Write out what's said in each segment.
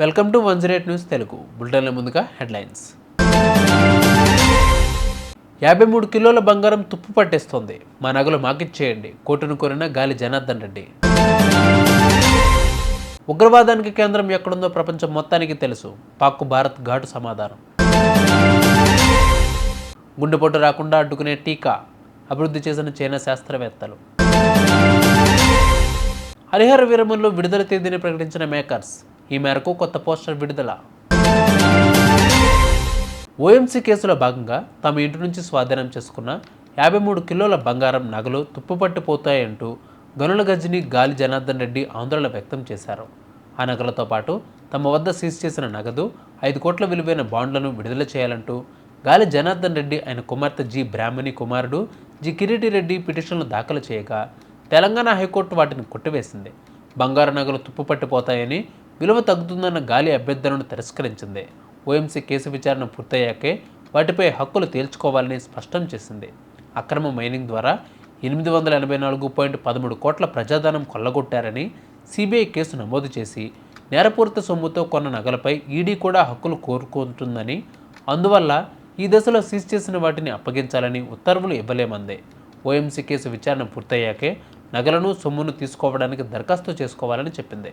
Welcome to one zero eight news Telugu. బులెటిన్ల ముందుగా headlines. యాభై మూడు కిలోల బంగారం తుప్పు పట్టేస్తోంది. మా నగలు మాకిచ్చేయండి. కోర్టును కోరిన గాలి జనార్దన్ రెడ్డి. ఉగ్రవాదానికి కేంద్రం ఎక్కడుందో ప్రపంచం మొత్తానికి తెలుసు. పాక్కు భారత్ ఘాటు సమాధానం. గుండెపోటు రాకుండా అడ్డుకునే టీకా. అభివృద్ధి చేసిన చైనా శాస్త్రవేత్తలు. హరిహర వీరములు విడుదల తేదీని ప్రకటించిన మేకర్స్. ఈ మేరకు కొత్త పోస్టర్ విడుదల. ఓఎంసీ కేసులో భాగంగా తమ ఇంటి నుంచి స్వాధీనం చేసుకున్న యాభై మూడు కిలోల బంగారం నగలు తుప్పుపట్టిపోతాయంటూ గనుల గజ్జిని గాలి జనార్దన్ రెడ్డి ఆందోళన వ్యక్తం చేశారు. ఆ నగలతో పాటు తమ వద్ద సీజ్ చేసిన నగదు ఐదు కోట్ల విలువైన బాండ్లను విడుదల చేయాలంటూ గాలి జనార్దన్ రెడ్డి ఆయన కుమార్తె జి బ్రాహ్మణి కుమారుడు జి కిరీటి రెడ్డి పిటిషన్లు దాఖలు చేయగా తెలంగాణ హైకోర్టు వాటిని కొట్టివేసింది. బంగారు నగలు తుప్పుపట్టిపోతాయని విలువ తగ్గుతుందన్న గాలి అభ్యర్థనను తిరస్కరించింది. ఓఎంసీ కేసు విచారణ పూర్తయ్యాకే వాటిపై హక్కులు తేల్చుకోవాలని స్పష్టం చేసింది. అక్రమ మైనింగ్ ద్వారా ఎనిమిది వందల ఎనభై నాలుగు పాయింట్ పదమూడు కోట్ల ప్రజాధనం కొల్లగొట్టారని సిబిఐ కేసు నమోదు చేసి నేరపూరిత సొమ్ముతో కొన్న నగలపై ఈడీ కూడా హక్కులు కోరుకుంటుందని అందువల్ల ఈ దశలో సీజ్ చేసిన వాటిని అప్పగించాలని ఉత్తర్వులు ఇవ్వలేమంది. ఓఎంసీ కేసు విచారణ పూర్తయ్యాకే నగలను సొమ్మును తీసుకోవడానికి దరఖాస్తు చేసుకోవాలని చెప్పింది.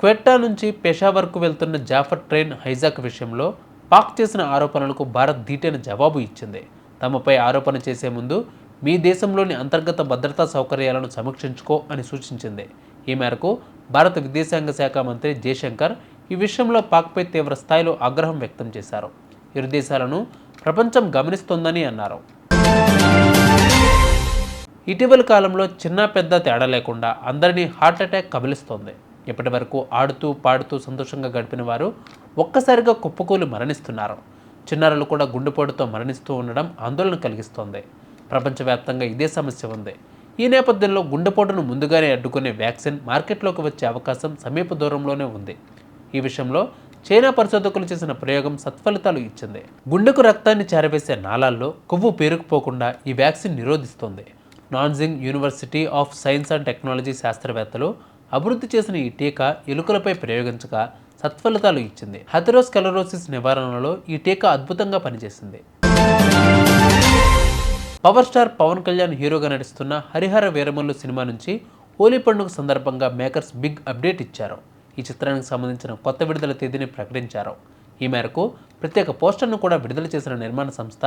క్వెట్టా నుంచి పెషావర్కు వెళ్తున్న జాఫర్ ట్రైన్ హైజాక్ విషయంలో పాక్ చేసిన ఆరోపణలకు భారత్ ధీటైన జవాబు ఇచ్చింది. తమపై ఆరోపణ చేసే ముందు మీ దేశంలోని అంతర్గత భద్రతా సౌకర్యాలను సమీక్షించుకో అని సూచించింది. ఈ మేరకు భారత విదేశాంగ శాఖ మంత్రి జయశంకర్ ఈ విషయంలో పాక్పై తీవ్ర స్థాయిలో ఆగ్రహం వ్యక్తం చేశారు. ఇరు దేశాలను ప్రపంచం గమనిస్తోందని అన్నారు. ఇటీవల కాలంలో చిన్న పెద్ద తేడా లేకుండా అందరినీ హార్ట్ అటాక్ కబలిస్తోంది. ఇప్పటి వరకు ఆడుతూ పాడుతూ సంతోషంగా గడిపిన వారు ఒక్కసారిగా కుప్పకూలి మరణిస్తున్నారు. చిన్నారులు కూడా గుండెపోటుతో మరణిస్తూ ఉండడం ఆందోళన కలిగిస్తోంది. ప్రపంచవ్యాప్తంగా ఇదే సమస్య ఉంది. ఈ నేపథ్యంలో గుండెపోటును ముందుగానే అడ్డుకునే వ్యాక్సిన్ మార్కెట్లోకి వచ్చే అవకాశం సమీప దూరంలోనే ఉంది. ఈ విషయంలో చైనా పరిశోధకులు చేసిన ప్రయోగం సత్ఫలితాలు ఇచ్చింది. గుండెకు రక్తాన్ని చేరవేసే నాళాల్లో కొవ్వు పేరుకుపోకుండా ఈ vaccine నిరోధిస్తోంది. Nanjing university of science and technology శాస్త్రవేత్తలు అభివృద్ధి చేసిన ఈ టీకా ఎలుకలపై ప్రయోగించగా సత్ఫలితాలు ఇచ్చింది. హెథరోస్కెలరోసిస్ నివారణలో ఈ టీకా అద్భుతంగా పనిచేసింది. పవర్ స్టార్ పవన్ కళ్యాణ్ హీరోగా నటిస్తున్న హరిహర వీరమల్లు సినిమా నుంచి హోలీ పండుగ సందర్భంగా మేకర్స్ బిగ్ అప్డేట్ ఇచ్చారు. ఈ చిత్రానికి సంబంధించిన కొత్త విడుదల తేదీని ప్రకటించారు. ఈ మేరకు ప్రత్యేక పోస్టర్ను కూడా విడుదల చేసిన నిర్మాణ సంస్థ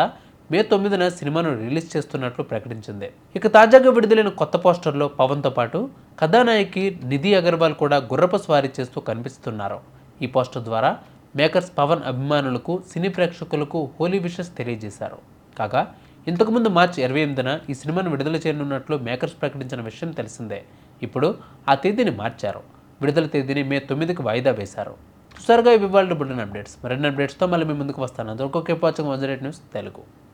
మే తొమ్మిదిన సినిమాను రిలీజ్ చేస్తున్నట్లు ప్రకటించింది. ఇక తాజాగా విడుదలైన కొత్త పోస్టర్లో పవన్తో పాటు కథానాయకి నిధి అగర్వాల్ కూడా గుర్రపు స్వారీ చేస్తూ కనిపిస్తున్నారు. ఈ పోస్టర్ ద్వారా మేకర్స్ పవన్ అభిమానులకు సినీ ప్రేక్షకులకు హోలీ విషెస్ తెలియజేశారు. కాగా ఇంతకుముందు మార్చి ఇరవై ఎనిమిదిన ఈ సినిమాను విడుదల చేయనున్నట్లు మేకర్స్ ప్రకటించిన విషయం తెలిసిందే. ఇప్పుడు ఆ తేదీని మార్చారు. విడుదల తేదీని మే తొమ్మిదికి వాయిదా వేశారు. చూసారుగా ఇవి వాళ్ళ అప్డేట్స్ మరిన్ని అప్డేట్స్తో మళ్ళీ మీ ముందుకు వస్తాను. అందరికీ వాచింగ్ వన్ న్యూస్ తెలుగు.